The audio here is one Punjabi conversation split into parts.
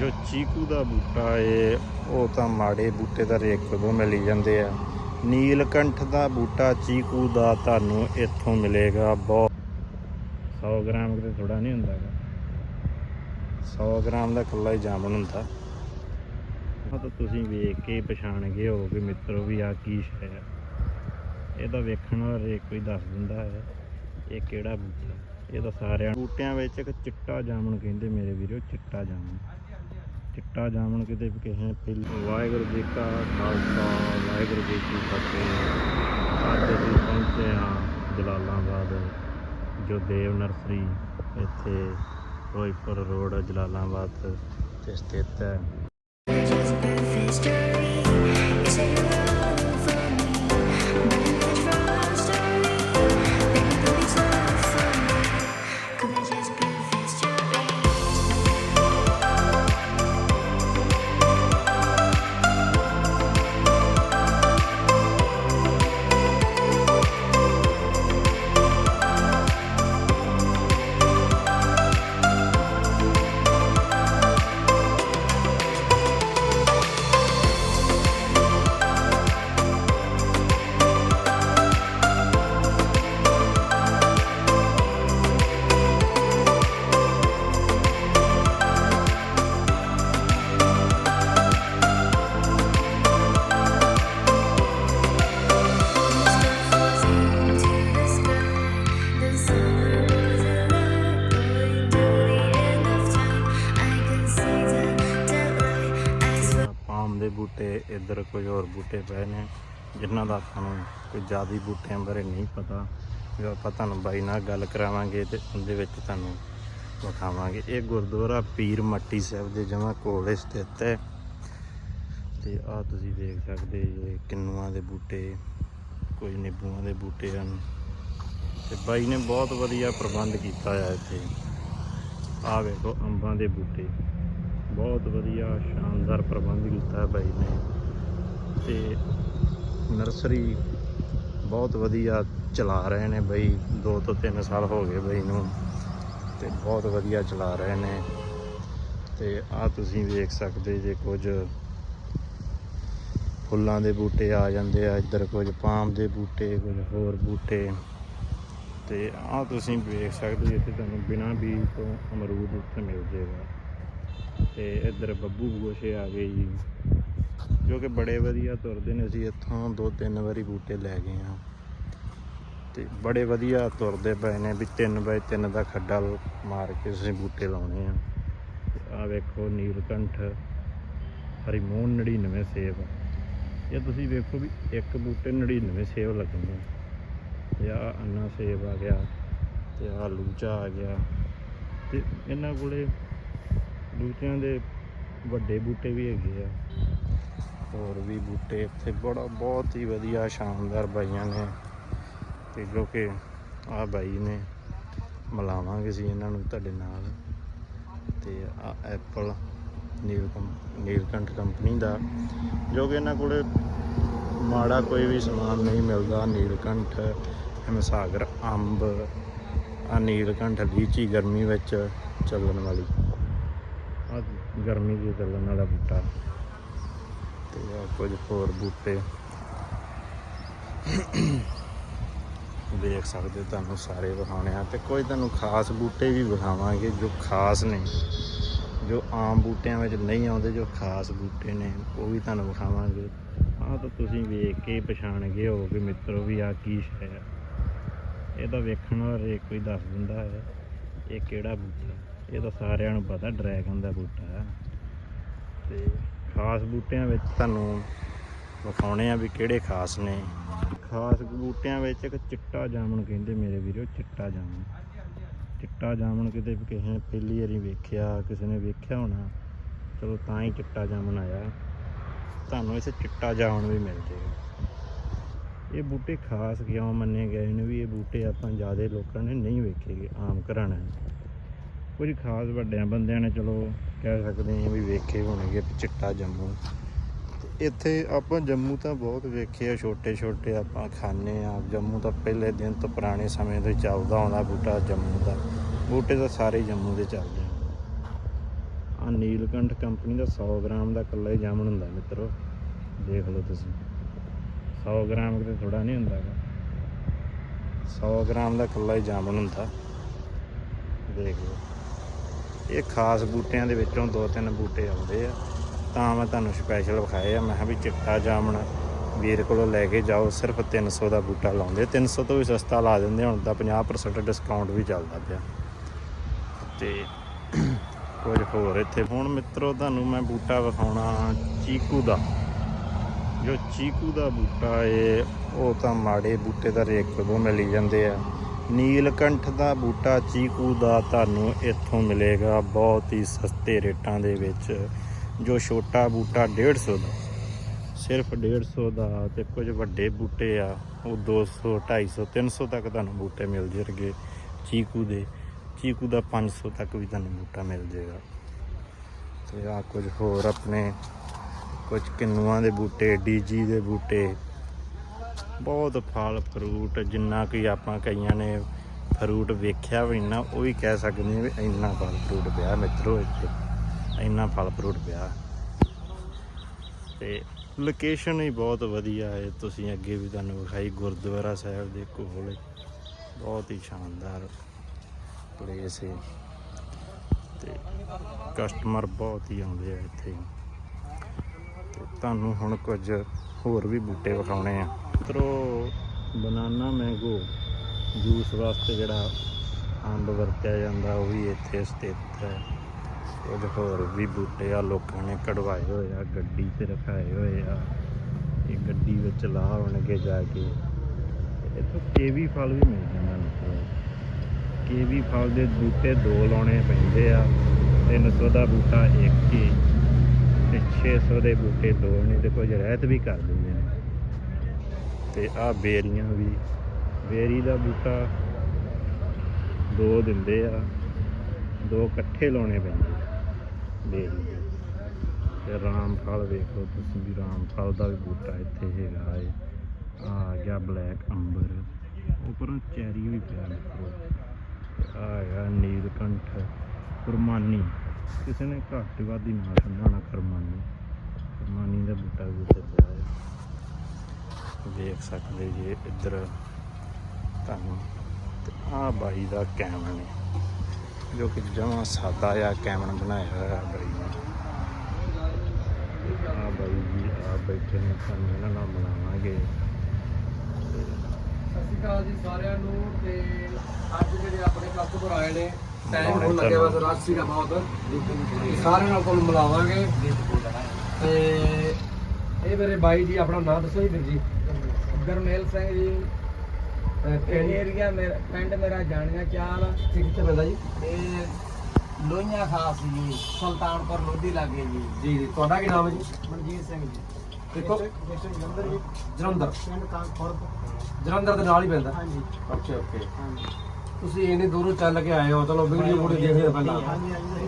ਜੋ ਚੀਕੂ ਦਾ ਬੂਟਾ ਏ, ਉਹ ਤਾਂ ਮਾੜੇ ਬੂਟੇ ਦਾ ਰੇਕ ਕੋਲੋਂ ਮਿਲ ਜਾਂਦੇ ਆ। ਨੀਲਕੰਠ ਦਾ ਬੂਟਾ ਚੀਕੂ ਦਾ ਤੁਹਾਨੂੰ ਇੱਥੋਂ ਮਿਲੇਗਾ ਬਹੁਤ। 100 ਗ੍ਰਾਮ ਕਿਤੇ ਥੋੜਾ ਨਹੀਂ ਹੁੰਦਾ ਗਾ 100 ਗ੍ਰਾਮ ਦਾ ਇਕੱਲਾ ਹੀ ਜਾਮਨ ਹੁੰਦਾ। ਉਹ ਤਾਂ ਤੁਸੀਂ ਵੇਖ ਕੇ ਪਛਾਣ ਗਏ ਹੋਗੇ ਮਿੱਤਰੋ ਵੀ ਆ ਕੀ ਸ਼ੈ ਹੈ ਇਹਦਾ ਵੇਖਣ ਵਾਲਾ ਰੇਕ ਕੋਈ ਦੱਸ ਦਿੰਦਾ ਹੈ, ਇਹ ਕਿਹੜਾ ਬੂਟਾ? ਇਹ ਤਾਂ ਸਾਰਿਆਂ ਬੂਟਿਆਂ ਵਿੱਚ ਇੱਕ ਚਿੱਟਾ ਜਾਮਣ ਕਹਿੰਦੇ ਮੇਰੇ ਵੀਰੋ, ਚਿੱਟਾ ਜਾਮਣ। ਚਿੱਟਾ ਜਾਮਣ ਕਿਤੇ ਵੀ ਕਿਸੇ ਪਹਿਲ ਵਾਹਿਗੁਰੂ ਜੀ ਕਾ ਖਾਲਸਾ, ਵਾਹਿਗੁਰੂ ਜੀ ਕੀ ਫਤਿਹ। ਅੱਜ ਅਸੀਂ ਪਹੁੰਚੇ ਹਾਂ ਜਲਾਲਾਬਾਦ, ਜੋ ਦੇਵ ਨਰਸਰੀ ਇੱਥੇ ਫਿਰੋਜ਼ਪੁਰ ਰੋਡ ਜਲਾਲਾਬਾਦ ਤੇ ਸਥਿਤ ਹੈ। ਇੱਧਰ ਕੁਝ ਹੋਰ ਬੂਟੇ ਪਏ ਨੇ, ਜਿਨ੍ਹਾਂ ਦਾ ਆਪਾਂ ਨੂੰ ਕੋਈ ਜ਼ਿਆਦੀ ਬੂਟਿਆਂ ਬਾਰੇ ਨਹੀਂ ਪਤਾ। ਜੋ ਆਪਾਂ ਤੁਹਾਨੂੰ ਬਾਈ ਨਾਲ ਗੱਲ ਕਰਾਵਾਂਗੇ ਤੇ ਉਹਦੇ ਵਿੱਚ ਤੁਹਾਨੂੰ ਵਿਖਾਵਾਂਗੇ। ਇਹ ਗੁਰਦੁਆਰਾ ਪੀਰ ਮੱਟੀ ਸਾਹਿਬ ਦੇ ਜਮਾ ਕੋਲ ਸਥਿਤ ਹੈ ਤੇ ਆ ਤੁਸੀਂ ਦੇਖ ਸਕਦੇ ਜੇ, ਕਿੰਨੂਆਂ ਦੇ ਬੂਟੇ ਕੁਝ ਨਿੰਬੂਆਂ ਦੇ ਬੂਟੇ ਹਨ। ਤੇ ਬਾਈ ਨੇ ਬਹੁਤ ਵਧੀਆ ਪ੍ਰਬੰਧ ਕੀਤਾ ਆ ਇੱਥੇ। ਆ ਵੇਖੋ, ਅੰਬਾਂ ਦੇ ਬੂਟੇ। ਬਹੁਤ ਵਧੀਆ, ਸ਼ਾਨਦਾਰ ਪ੍ਰਬੰਧ ਕੀਤਾ ਬਾਈ ਨੇ। ਤੇ ਨਰਸਰੀ ਬਹੁਤ ਵਧੀਆ ਚਲਾ ਰਹੇ ਨੇ ਬਈ 2 ਤੋਂ 3 ਸਾਲ ਹੋ ਗਏ ਬਈ ਨੂੰ, ਤੇ ਬਹੁਤ ਵਧੀਆ ਚਲਾ ਰਹੇ ਨੇ। ਤੇ ਆ ਤੁਸੀਂ ਵੇਖ ਸਕਦੇ ਜੇ ਕੁਝ ਫੁੱਲਾਂ ਦੇ ਬੂਟੇ ਆ ਜਾਂਦੇ ਆ, ਇੱਧਰ ਕੁਝ ਪਾਮ ਦੇ ਬੂਟੇ, ਕੁਝ ਹੋਰ ਬੂਟੇ। ਤੇ ਆ ਤੁਸੀਂ ਵੇਖ ਸਕਦੇ ਇੱਥੇ ਤੁਹਾਨੂੰ ਬਿਨਾਂ ਬੀਜ ਤੋਂ ਅਮਰੂਦ ਉੱਥੇ ਮਿਲ ਜਾਏਗਾ। ਤੇ ਇੱਧਰ ਬੱਬੂ ਗੋਸ਼ੇ ਆ ਗਏ ਜੀ। ਜੋ ਕਿ ਬੜੇ ਵਧੀਆ ਤੁਰਦੇ ਨੇ ਅਸੀਂ ਇੱਥੋਂ ਦੋ ਤਿੰਨ ਵਾਰੀ ਬੂਟੇ ਲੈ ਗਏ ਹਾਂ। ਤੇ ਬੜੇ ਵਧੀਆ ਤੁਰਦੇ ਪਏ ਨੇ ਵੀ 3 ਬਾਏ 3 ਦਾ ਖੱਡਾ ਮਾਰ ਕੇ ਅਸੀਂ ਬੂਟੇ ਲਾਉਣੇ ਆ। ਆ ਵੇਖੋ ਨੀਲਕੰਠ, ਹਰੀਮੋਹਨ 99 ਸੇਬ। ਇਹ ਤੁਸੀਂ ਵੇਖੋ ਵੀ ਇੱਕ ਬੂਟੇ 99 ਸੇਬ ਲੱਗਣੇ ਤੇ ਅੰਨਾ ਸੇਬ ਆ ਗਿਆ, ਤੇ ਆ ਲੂਚਾ ਆ ਗਿਆ। ਤੇ ਇਹਨਾਂ ਕੋਲੇ ਲੂਚਿਆਂ ਦੇ ਵੱਡੇ ਬੂਟੇ ਵੀ ਹੈਗੇ ਆ। ਹੋਰ ਵੀ ਬੂਟੇ ਇੱਥੇ ਬੜਾ, ਬਹੁਤ ਹੀ ਵਧੀਆ ਸ਼ਾਨਦਾਰ ਬਾਈਆਂ ਨੇ। ਤੇ ਜੋ ਕਿ ਆ ਬਾਈ ਨੇ ਮਿਲਾਵਾਂਗੇ ਸੀ ਇਹਨਾਂ ਨੂੰ ਤੁਹਾਡੇ ਨਾਲ। ਤੇ ਆ ਐਪਲ ਨੀਲਕੰ ਨੀਲਕੰਠ ਕੰਪਨੀ ਦਾ, ਜੋ ਕਿ ਇਹਨਾਂ ਕੋਲੇ ਮਾੜਾ ਕੋਈ ਵੀ ਸਮਾਨ ਨਹੀਂ ਮਿਲਦਾ। ਨੀਲਕੰਠ, ਹਿਮਸਾਗਰ ਅੰਬ ਆ ਨੀਲਕੰਠ ਲੀਚੀ ਗਰਮੀ ਵਿੱਚ ਚੱਲਣ ਵਾਲੀ। ਆ ਗਰਮੀ ਦੇ ਚੱਲਣ ਵਾਲਾ ਬੂਟਾ। ਕੁਝ ਹੋਰ ਬੂਟੇ ਦੇਖ ਸਕਦੇ ਤੁਹਾਨੂੰ ਸਾਰੇ ਵਿਖਾਉਣੇ ਆ ਤੇ ਕੋਈ ਤੁਹਾਨੂੰ ਖਾਸ ਬੂਟੇ ਵੀ ਵਿਖਾਵਾਂਗੇ ਜੋ ਖਾਸ ਨੇ. ਜੋ ਆਮ ਬੂਟਿਆਂ ਵਿੱਚ ਨਹੀਂ ਆਉਂਦੇ, ਜੋ ਖਾਸ ਬੂਟੇ ਨੇ, ਉਹ ਵੀ ਤੁਹਾਨੂੰ ਵਿਖਾਵਾਂਗੇ। ਆਹ ਤਾਂ ਤੁਸੀਂ ਵੇਖ ਕੇ ਪਛਾਣ ਗਏ ਹੋ ਕਿ ਮਿੱਤਰੋ ਵੀ ਆ ਕੀ ਸ਼ੈ ਹੈ। ਇਹਦਾ ਵੇਖਣ ਵਾਲੇ ਕੋਈ ਦੱਸ ਦਿੰਦਾ ਹੈ, ਇਹ ਕਿਹੜਾ ਬੂਟਾ ਇਹ ਤਾਂ ਸਾਰਿਆਂ ਨੂੰ ਪਤਾ, ਡਰੈਗਨ ਦਾ ਬੂਟਾ ਹੈ। ਤੇ ਖਾਸ ਬੂਟਿਆਂ ਵਿੱਚ ਤੁਹਾਨੂੰ ਵਿਖਾਉਣੇ ਆ ਵੀ ਕਿਹੜੇ ਖਾਸ ਨੇ। ਖਾਸ ਬੂਟਿਆਂ ਵਿੱਚ ਇੱਕ ਚਿੱਟਾ ਜਾਮਣ ਕਹਿੰਦੇ ਮੇਰੇ ਵੀਰੋ, ਚਿੱਟਾ ਜਾਮਣ। ਚਿੱਟਾ ਜਾਮਣ ਕਿਤੇ ਵੀ ਕਿਸੇ ਨੇ ਪਹਿਲੀ ਵਾਰੀ ਵੇਖਿਆ, ਕਿਸੇ ਨੇ ਵੇਖਿਆ ਹੋਣਾ, ਚਲੋ ਤਾਂ ਹੀ ਚਿੱਟਾ ਜਾਮਣ ਆਇਆ। ਤੁਹਾਨੂੰ ਇੱਥੇ ਚਿੱਟਾ ਜਾਮਣ ਵੀ ਮਿਲ ਜਾਏਗਾ। ਇਹ ਬੂਟੇ ਖਾਸ ਕਿਉਂ ਮੰਨੇ ਗਏ ਨੇ ਵੀ ਇਹ ਬੂਟੇ ਆਪਾਂ ਜ਼ਿਆਦਾ ਲੋਕਾਂ ਨੇ ਨਹੀਂ ਵੇਖੇਗੇ ਆਮ ਘਰਾਣਾ ਕੁਝ ਖਾਸ ਵੱਡਿਆਂ ਬੰਦਿਆਂ ਨੇ, ਚਲੋ ਕਹਿ ਸਕਦੇ ਹਾਂ ਵੀ ਵੇਖੇ ਹੋਣਗੇ ਚਿੱਟਾ ਜੰਮੂ। ਇੱਥੇ ਆਪਾਂ ਜੰਮੂ ਤਾਂ ਬਹੁਤ ਵੇਖੇ ਆ, ਛੋਟੇ ਛੋਟੇ ਆਪਾਂ ਖਾਣੇ ਆ। ਜੰਮੂ ਤਾਂ ਪਹਿਲੇ ਦਿਨ ਤੋਂ ਪੁਰਾਣੇ ਸਮੇਂ ਤੋਂ ਚੱਲਦਾ ਆਉਂਦਾ ਬੂਟਾ ਜੰਮੂ ਦਾ। ਬੂਟੇ ਤਾਂ ਸਾਰੇ ਜੰਮੂ ਦੇ ਚੱਲਦੇ ਆ। ਨੀਲਕੰਠ ਕੰਪਨੀ ਦਾ 100 ਗ੍ਰਾਮ ਦਾ ਇਕੱਲਾ ਹੀ ਜਾਮਣ ਹੁੰਦਾ ਮਿੱਤਰੋ, ਦੇਖ ਲਓ ਤੁਸੀਂ। 100 ਗ੍ਰਾਮ ਕਿਤੇ ਥੋੜਾ ਨਹੀਂ ਹੁੰਦਾ ਗਾ 100 ਗ੍ਰਾਮ ਦਾ ਇਕੱਲਾ ਹੀ ਜਾਮਣ ਹੁੰਦਾ। ਦੇਖ ਲਓ। ਇਹ ਖਾਸ ਬੂਟਿਆਂ ਦੇ ਵਿੱਚੋਂ ਦੋ ਤਿੰਨ ਬੂਟੇ ਆਉਂਦੇ ਆ। ਤਾਂ ਮੈਂ ਤੁਹਾਨੂੰ ਸਪੈਸ਼ਲ ਵਿਖਾਏ ਆ। ਮੈਂ ਕਿਹਾ ਵੀ ਚਿੱਟਾ ਜਾਮਣ ਵੀਰ ਕੋਲੋਂ ਲੈ ਕੇ ਜਾਓ। ਸਿਰਫ 300 ਦਾ ਬੂਟਾ ਲਾਉਂਦੇ 300 ਤੋਂ ਵੀ ਸਸਤਾ ਲਾ ਦਿੰਦੇ ਹੁਣ ਤਾਂ 50% ਡਿਸਕਾਊਂਟ ਵੀ ਚੱਲਦਾ ਪਿਆ। ਤੇ ਕੁਝ ਹੋਰ ਇੱਥੇ। ਹੁਣ ਮਿੱਤਰੋ, ਤੁਹਾਨੂੰ ਮੈਂ ਬੂਟਾ ਵਿਖਾਉਣਾ ਚੀਕੂ ਦਾ। ਜੋ ਚੀਕੂ ਦਾ ਬੂਟਾ ਏ, ਉਹ ਤਾਂ ਮਾੜੇ ਬੂਟੇ ਦਾ ਰੇਕ ਕੋਲੋਂ ਮਿਲੀ ਜਾਂਦੇ ਆ। ਨੀਲਕੰਠ ਦਾ ਬੂਟਾ ਚੀਕੂ ਦਾ ਤੁਹਾਨੂੰ ਇੱਥੋਂ ਮਿਲੇਗਾ ਬਹੁਤ ਹੀ ਸਸਤੇ ਰੇਟਾਂ ਦੇ ਵਿੱਚ, ਜੋ ਛੋਟਾ ਬੂਟਾ 150 ਦਾ। ਸਿਰਫ 150 ਦਾ ਤੇ ਕੁਝ ਵੱਡੇ ਬੂਟੇ ਆ, ਉਹ 200 250 300 ਤੱਕ ਤੁਹਾਨੂੰ ਬੂਟੇ ਮਿਲ ਜਾਣਗੇ। ਚੀਕੂ ਦੇ, ਚੀਕੂ ਦਾ 500 ਤੱਕ ਵੀ ਤੁਹਾਨੂੰ ਬੂਟਾ ਮਿਲ ਜਾਏਗਾ। ਤੇ ਆ ਕੁਝ ਹੋਰ ਆਪਣੇ ਕੁਝ ਕਿੰਨੂਆਂ ਦੇ ਬੂਟੇ ਡੀਜੀ ਦੇ ਬੂਟੇ ਬਹੁਤ ਫਲ ਫਰੂਟ ਜਿੰਨਾ ਕਿ ਆਪਾਂ ਕਈਆਂ ਨੇ ਫਰੂਟ ਵੇਖਿਆ ਵੀ ਨਾ ਉਹ ਵੀ ਕਹਿ ਸਕਦੇ ਹਾਂ ਵੀ ਇੰਨਾ ਫਲ ਫਰੂਟ ਪਿਆ ਮਿੱਤਰੋ ਇੱਥੇ ਇੰਨਾ ਫਲ ਫਰੂਟ ਪਿਆ। ਤੇ ਲੋਕੇਸ਼ਨ ਹੀ ਬਹੁਤ ਵਧੀਆ ਹੈ। ਤੁਸੀਂ ਅੱਗੇ ਵੀ ਤੁਹਾਨੂੰ ਵਿਖਾਈ, ਗੁਰਦੁਆਰਾ ਸਾਹਿਬ ਦੇ ਕੋਲ। ਬਹੁਤ ਹੀ ਸ਼ਾਨਦਾਰ ਪਲੇਸ ਹੈ। ਤੇ ਕਸਟਮਰ ਬਹੁਤ ਹੀ ਆਉਂਦੇ ਆ ਇੱਥੇ। ਤੇ ਤੁਹਾਨੂੰ ਹੁਣ ਕੁਝ ਹੋਰ ਵੀ ਬੂਟੇ ਵਿਖਾਉਣੇ ਆ। ਮਿੱਤਰੋ, ਬਨਾਨਾ ਮੈਂਗੋ ਜੂਸ ਵਾਸਤੇ ਜਿਹੜਾ ਅੰਬ ਵਰਤਿਆ ਜਾਂਦਾ, ਉਹ ਵੀ ਇੱਥੇ ਸਥਿਤ ਹੈ। ਕੁਝ ਹੋਰ ਵੀ ਬੂਟੇ ਆ, ਲੋਕਾਂ ਨੇ ਕਢਵਾਏ ਹੋਏ ਆ, ਗੱਡੀ ਤੇ ਰਖਾਏ ਹੋਏ ਆ। ਇਹ ਗੱਡੀ ਵਿੱਚ ਲਾ ਹੋਣਗੇ ਜਾ ਕੇ। ਇੱਥੋਂ ਕੇਵੀ ਫਲ ਵੀ ਮਿਲ ਜਾਂਦਾ ਮਿੱਤਰੋ। ਕੇਵੀ ਫਲ ਦੇ ਬੂਟੇ ਦੋ ਲਾਉਣੇ ਪੈਂਦੇ ਆ। 300 ਦਾ ਬੂਟਾ ਇੱਕ ਹੀ ਤੇ 600 ਦੇ ਬੂਟੇ ਦੋ ਨੇ ਤੇ ਕੁਝ ਰਹਿਤ ਵੀ ਕਰ ਦਿੰਦੇ ਨੇ। ਤੇ ਆ ਬੇਰੀਆਂ ਵੀ, ਬੇਰੀ ਦਾ ਬੂਟਾ ਦੋ ਦਿੰਦੇ ਆ, ਦੋ ਇਕੱਠੇ ਲਾਉਣੇ ਪੈਂਦੇ ਬੇਰੀ ਦੇ। ਤੇ ਰਾਮ ਫਲ ਵੇਖੋ ਤੁਸੀਂ ਵੀ ਰਾਮ ਫਲ ਦਾ ਵੀ ਬੂਟਾ ਇੱਥੇ ਹੈਗਾ ਏ। ਆ ਗਿਆ ਬਲੈਕ ਅੰਬਰ, ਉੱਪਰੋਂ ਚੈਰੀ ਵੀ ਪਿਆ ਮਿੱਤਰੋ ਆ ਹੈਗਾ ਨੀਲਕੰਠ, ਕੁਰਮਾਨੀ। ਕਿਸੇ ਨੇ ਘੱਟ ਵੱਧ ਨਾ ਸਮਝਾਉਣਾ ਕਰਮਾਨੀ। ਕਰਮਾਨੀ ਦਾ ਬੂਟਾ ਵੀ ਉੱਤੇ ਪਿਆ ਹੈ। ਵੇਖ ਸਕਦੇ ਜੇ ਇੱਧਰ ਤੁਹਾਨੂੰ। ਤੇ ਆਹ ਬਾਈ ਦਾ ਕੈਮਨ ਹੈ, ਜੋ ਕਿ ਜਮਾਂ ਸਾਦਾ ਜਿਹਾ ਕੈਮਨ ਬਣਾਇਆ ਹੋਇਆ ਬਾਈ ਨੇ। ਆ ਬਾਈ ਜੀ ਆ ਬੈਠੇ ਨੇ ਸਾਨੂੰ ਇਹਨਾਂ ਨਾਲ ਬਣਾਵਾਂਗੇ ਸਤਿ ਸ਼੍ਰੀ ਅਕਾਲ ਜੀ ਸਾਰਿਆਂ ਨੂੰ, ਤੇ ਅੱਜ ਜਿਹੜੇ ਆਪਣੇ ਕਸਟਮਰ ਆਏ ਨੇ ਟਾਈਮ ਹੋਣ ਲੱਗਿਆ ਬਸ ਰਸ਼ ਸੀਗਾ ਬਹੁਤ। ਤੇ ਸਾਰਿਆਂ ਨਾਲ ਤੁਹਾਨੂੰ ਮਿਲਾਵਾਂਗੇ। ਤੇ ਇਹ ਮੇਰੇ ਬਾਈ ਜੀ ਆਪਣਾ ਨਾਮ ਦੱਸੋ ਜੀ ਵੀਰ ਜੀ। ਗਰਮੇਲ ਸਿੰਘ ਜੀ। ਅਹ ਪਿੰਡ ਏਰੀਆ ਮੇਰਾ ਪਿੰਡ ਮੇਰਾ ਜਾਣੀਆਂ ਚਾਲ। ਇਹ ਕਿੱਥੇ ਪੈਂਦਾ ਜੀ। ਇਹ ਲੋਹੀਆਂ ਖਾਸ ਜੀ ਸੁਲਤਾਨਪੁਰ ਲੋਧੀ ਲਾਗੇ ਜੀ। ਜੀ ਜੀ। ਤੁਹਾਡਾ ਕੀ ਨਾਮ ਹੈ ਜੀ? ਮਨਜੀਤ ਸਿੰਘ ਜੀ। ਦੇਖੋ। ਜਲੰਧਰ ਜੀ। ਜਲੰਧਰ। ਪਿੰਡ ਕਾਂਖੁਰਦ ਜਲੰਧਰ ਦੇ ਨਾਲ ਹੀ ਪੈਂਦਾ। ਹਾਂਜੀ। Okay okay. ਹਾਂਜੀ। ਤੁਸੀਂ ਇੰਨੀ ਦੂਰੋਂ ਚੱਲ ਕੇ ਆਏ ਹੋ ਚਲੋ ਵੀਡੀਓ ਵੀਡੀਓ ਦੇਖਦੇ ਹੋ ਪਹਿਲਾਂ।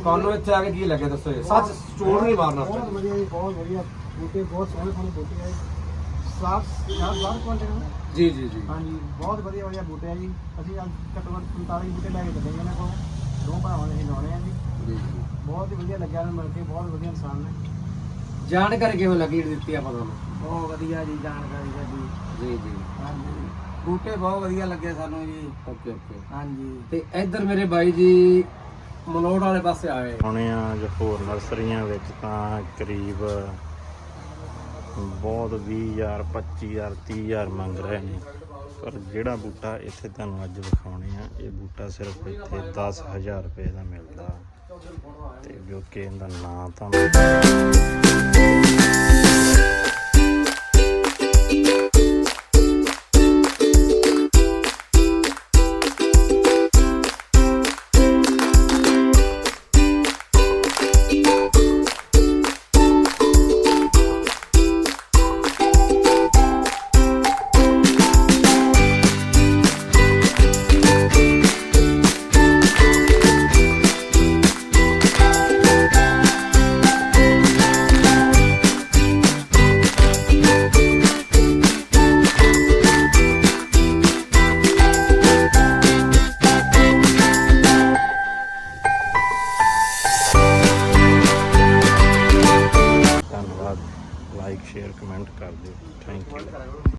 ਤੁਹਾਨੂੰ ਇੱਥੇ ਆ ਕੇ ਕੀ ਲੱਗਿਆ ਦੱਸੋ ਜੀ? ਸੱਚ ਝੂਠ ਨਹੀਂ ਮਾਰਨਾ। ਬਹੁਤ ਵਧੀਆ ਜੀ ਬਹੁਤ ਵਧੀਆ। ਬੂਟੇ ਬਹੁਤ ਸੋਹਣੇ ਸੋਹਣੇ ਬੂਟੇ ਆ ਜੀ। ਸਾਫ਼ ਸਾਫ਼ ਸਾਫ਼ ਕੁਆਂਟੇ ਨੇ? ਜੀ ਜੀ ਜੀ। ਹਾਂਜੀ ਬਹੁਤ ਵਧੀਆ ਵਧੀਆ ਬੂਟੇ ਆ ਜੀ। ਅਸੀਂ ਅੱਜ ਘੱਟੋ ਘੱਟ 45 ਬੂਟੇ ਲੈ ਕੇ ਚੱਲੇ ਇਹਨਾਂ ਕੋਲ। ਦੋ ਭਰਾਵਾਂ ਨੇ ਅਸੀਂ ਲਾਉਣੇ ਆ ਜੀ। ਜੀ ਜੀ। ਬਹੁਤ ਹੀ ਵਧੀਆ ਲੱਗਿਆ ਇਹਨਾਂ ਨੂੰ ਮਿਲ ਕੇ ਬਹੁਤ ਵਧੀਆ ਇਨਸਾਨ ਨੇ। ਜਾਣਕਾਰੀ ਕਿਵੇਂ ਲੱਗੀ ਜਿਹੜੀ ਦਿੱਤੀ ਆਪਾਂ ਤੁਹਾਨੂੰ? ਬਹੁਤ ਵਧੀਆ ਜੀ ਜਾਣਕਾਰੀ ਸਾਡੀ। ਜੀ ਜੀ। ਹਾਂਜੀ। ਬੂਟੇ ਬਹੁਤ ਵਧੀਆ ਲੱਗੇ ਸਾਨੂੰ ਜੀ। Okay okay. ਹਾਂਜੀ। ਤੇ ਇੱਧਰ ਮੇਰੇ ਬਾਈ ਜੀ ਮਲੋੜ ਵਾਲੇ ਪਾਸੇ ਆਏ। ਆਉਣੇ ਆ ਜਾਂ ਹੋਰ ਨਰਸਰੀਆਂ ਵਿੱਚ ਤਾਂ ਕਰੀਬ ਬਹੁਤ 20000 25000 30000 ਮੰਗ ਰਹੇ ਨੇ। ਪਰ ਜਿਹੜਾ ਬੂਟਾ ਇੱਥੇ ਤੁਹਾਨੂੰ ਅੱਜ ਵਿਖਾਉਣੇ ਆ ਇਹ ਬੂਟਾ ਸਿਰਫ ਇੱਥੇ 10000 ਰੁਪਏ ਦਾ ਮਿਲਦਾ। ਤੇ ਜੋ ਕਿ ਇਹਦਾ ਨਾਂ ਤਾਂ